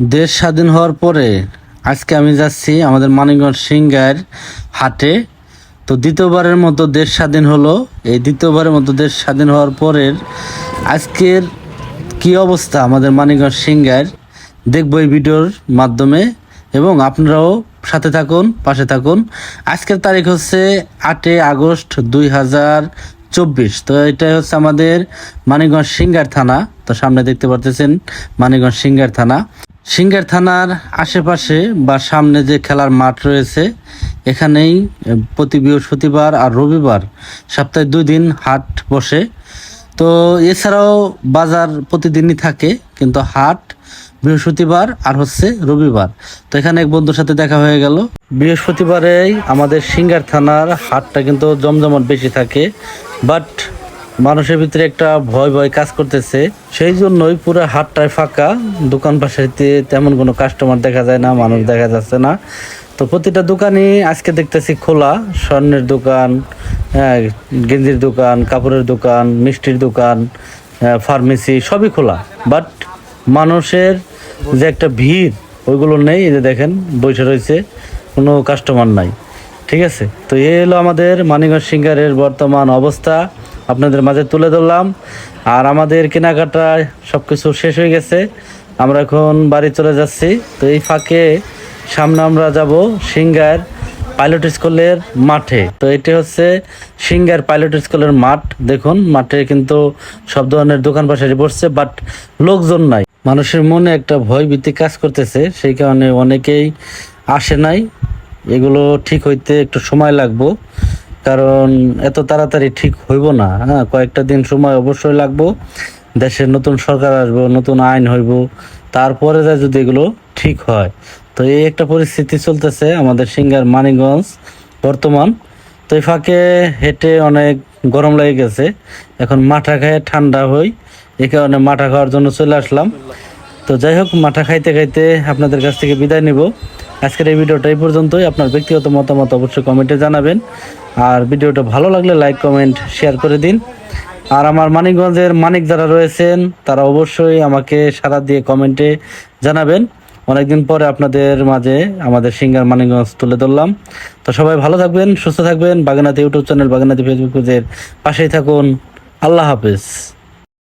দেশ স্বাধীন হওয়ার পরে আজকে আমি যাচ্ছি আমাদের মানিকগঞ্জ সিংগার হাটে। তো দ্বিতীয়বারের মতো দেশ স্বাধীন হলো। এই দ্বিতীয়বারের মতো দেশ স্বাধীন হওয়ার পরের আজকের কি অবস্থা আমাদের মানিকগঞ্জ সিংগার দেখব এই ভিডিওর মাধ্যমে। এবং আপনারাও সাথে থাকুন, পাশে থাকুন। আজকের তারিখ হচ্ছে আটই আগস্ট দুই হাজার চব্বিশ। তো এটাই হচ্ছে আমাদের মানিকগঞ্জ সিঙ্গার থানা। তো সামনে দেখতে পারতেছেন মানিকগঞ্জ সিঙ্গার থানা। সিঙ্গার থানার আশেপাশে বা সামনে যে খেলার মাঠ রয়েছে, এখানেই প্রতি বৃহস্পতিবার আর রবিবার সপ্তাহে দুই দিন হাট বসে। তো এছাড়াও বাজার প্রতিদিনই থাকে, কিন্তু হাট বৃহস্পতিবার আর হচ্ছে রবিবার। তো এখানে এক বন্ধুর সাথে দেখা হয়ে গেল। বৃহস্পতিবারেই আমাদের সিঙ্গার থানার হাটটা কিন্তু জমজমাট বেশি থাকে, বাট মানুষের ভিতরে একটা ভয় ভয় কাজ করতেছে। সেই জন্যই পুরো হাটটায় ফাঁকা। দোকান পাশাইতে তেমন কোনো কাস্টমার দেখা যায় না, মানুষ দেখা যাচ্ছে না। তো প্রতিটা দোকানই আজকে দেখতেছি খোলা। স্বর্ণের দোকান গেঞ্জির দোকান, কাপড়ের দোকান, মিষ্টির দোকান ফার্মেসি সবই খোলা। বাট মানুষের যে একটা ভিড়, ওইগুলো নেই। এই যে দেখেন, বসে রয়েছে, কোনো কাস্টমার নাই। ঠিক আছে? তো এই হলো আমাদের মানিগঞ্জ সিঙ্গারের বর্তমান অবস্থা। আপনাদের মাঝে তুলে ধরলাম। আর আমাদের কেনাকাটা সব কিছু শেষ হয়ে গেছে। আমরা এখন বাড়ি চলে যাচ্ছি। তো এই ফাঁকে সামনে আমরা যাব সিঙ্গার পাইলট স্কুলের মাঠে। তো এটি হচ্ছে সিঙ্গার পাইলট স্কুলের মাঠ। দেখুন, মাঠে কিন্তু সব ধরনের দোকান পাশারি বসছে, বাট লোকজন নাই। মানুষের মনে একটা ভয় ভীতি কাজ করতেছে। সেই কারণে অনেকেই আসে নাই। এগুলো ঠিক হইতে একটু সময় লাগবো। কারণ এত তাড়াতাড়ি ঠিক হইব না হ্যাঁ? কয়েকটা দিন সময় অবশ্যই লাগবো। দেশের নতুন সরকার আসব, নতুন আইন হইব। তারপরে যদি এগুলো ঠিক হয়। তো এই একটা পরিস্থিতি চলতেছে আমাদের সিঙ্গার মানিগঞ্জ বর্তমান। তো এই ফাঁকে হেঁটে অনেক গরম লেগে গেছে। এখন মাঠা খায় ঠান্ডা হই এই কারণে মাঠা খাওয়ার জন্য চলে আসলাম। তো যাই হোক, মাঠা খাইতে খাইতে আপনাদের কাছ থেকে বিদায় নিব। আজকের এই ভিডিওটা এই পর্যন্তই। আপনার ব্যক্তিগত মতামত অবশ্যই কমেন্টে জানাবেন। আর ভিডিওটা ভালো লাগলে লাইক কমেন্ট শেয়ার করে দিন। আর আমার মানিকগঞ্জের মানিক যারা রয়েছেন, তারা অবশ্যই আমাকে সারা দিয়ে কমেন্টে জানাবেন। অনেকদিন পরে আপনাদের মাঝে আমাদের সিঙ্গার মানিকগঞ্জ তুলে ধরলাম। তো সবাই ভালো থাকবেন, সুস্থ থাকবেন। বাগানাতে ইউটিউব চ্যানেল বাগানাতে ফেসবুক পেজের পাশেই থাকুন। আল্লাহ হাফেজ।